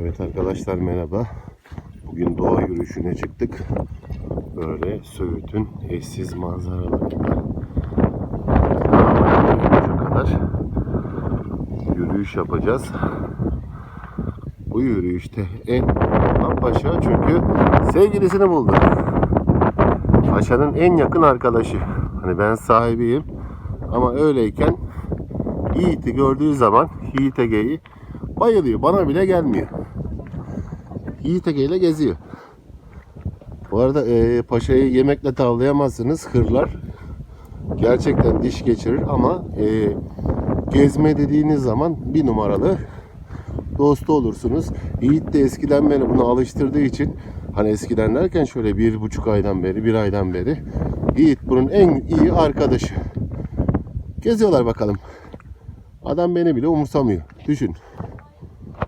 Evet arkadaşlar merhaba. Bugün doğa yürüyüşüne çıktık. Böyle Söğüt'ün eşsiz manzaralarında şu kadar yürüyüş yapacağız. Bu yürüyüşte en Paşa çünkü sevgilisini buldu. Paşa'nın en yakın arkadaşı. Hani ben sahibiyim ama öyleyken Yiğit'i gördüğü zaman Yiğit Ege'yi bayılıyor. Bana bile gelmiyor. Yiğit Ege ile geziyor. Bu arada eee, paşayı yemekle tavlayamazsınız. Hırlar. Gerçekten diş geçirir ama eee, gezme dediğiniz zaman bir numaralı dostu olursunuz. Yiğit de eskiden beni buna alıştırdığı için hani eskiden derken şöyle bir buçuk aydan beri, bir aydan beri Yiğit bunun en iyi arkadaşı. Geziyorlar bakalım. Adam beni bile umursamıyor. Düşün.